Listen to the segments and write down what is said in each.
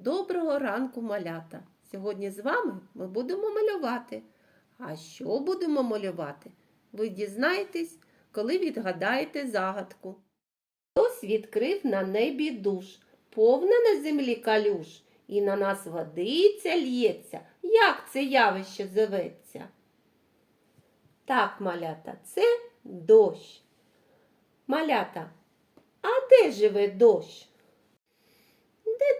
Доброго ранку, малята! Сьогодні з вами ми будемо малювати. А що будемо малювати? Ви дізнаєтесь, коли відгадаєте загадку. Хтось відкрив на небі душ, повна на землі калюш, і на нас водиця лється. Як це явище зоветься? Так, малята, це дощ. Малята, а де живе дощ?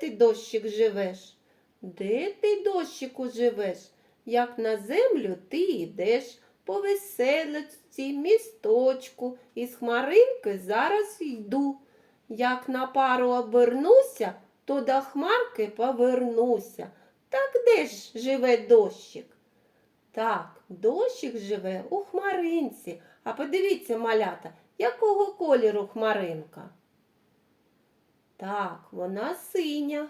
Ти, дощик, живеш? Де ти, дощику, живеш? Як на землю ти йдеш по веселості місточку, із хмаринки зараз йду. Як на пару обернуся, то до хмарки повернуся. Так де ж живе дощик? Так, дощик живе у хмаринці. А подивіться, малята, якого кольору хмаринка? Так, вона синя.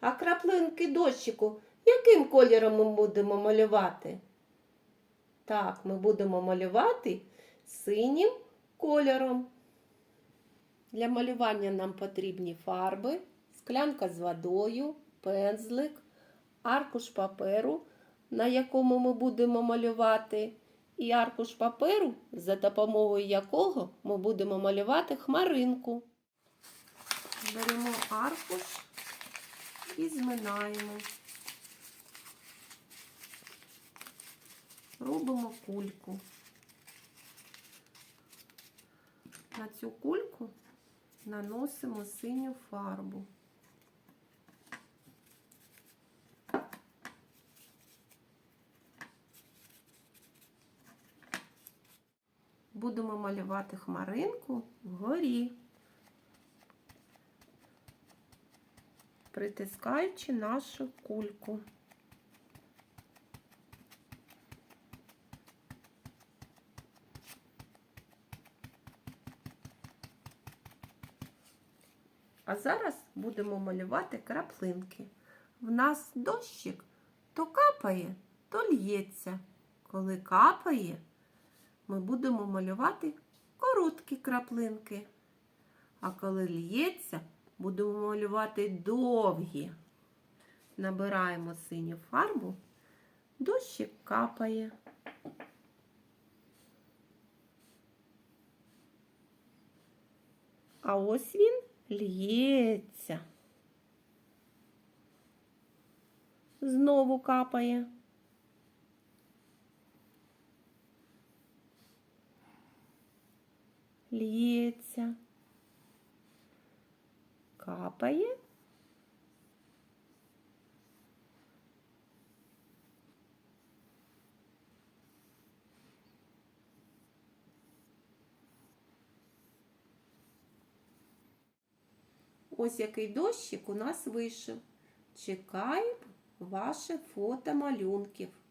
А краплинки дощику яким кольором ми будемо малювати? Так, ми будемо малювати синім кольором. Для малювання нам потрібні фарби, склянка з водою, пензлик, аркуш паперу, на якому ми будемо малювати, і аркуш паперу, за допомогою якого ми будемо малювати хмаринку. Беремо аркуш і зминаємо. Робимо кульку. На цю кульку наносимо синю фарбу. Будемо малювати хмаринку вгорі. Притискаючи нашу кульку. А зараз будемо малювати краплинки. В нас дощик то капає, то л'ється. Коли капає, ми будемо малювати короткі краплинки. А коли л'ється, будемо малювати довгі. Набираємо синю фарбу, дощик капає. А ось він лється. Знову капає. Лється капає. Ось який дощик у нас вийшов. Чекаємо ваше фото малюнків.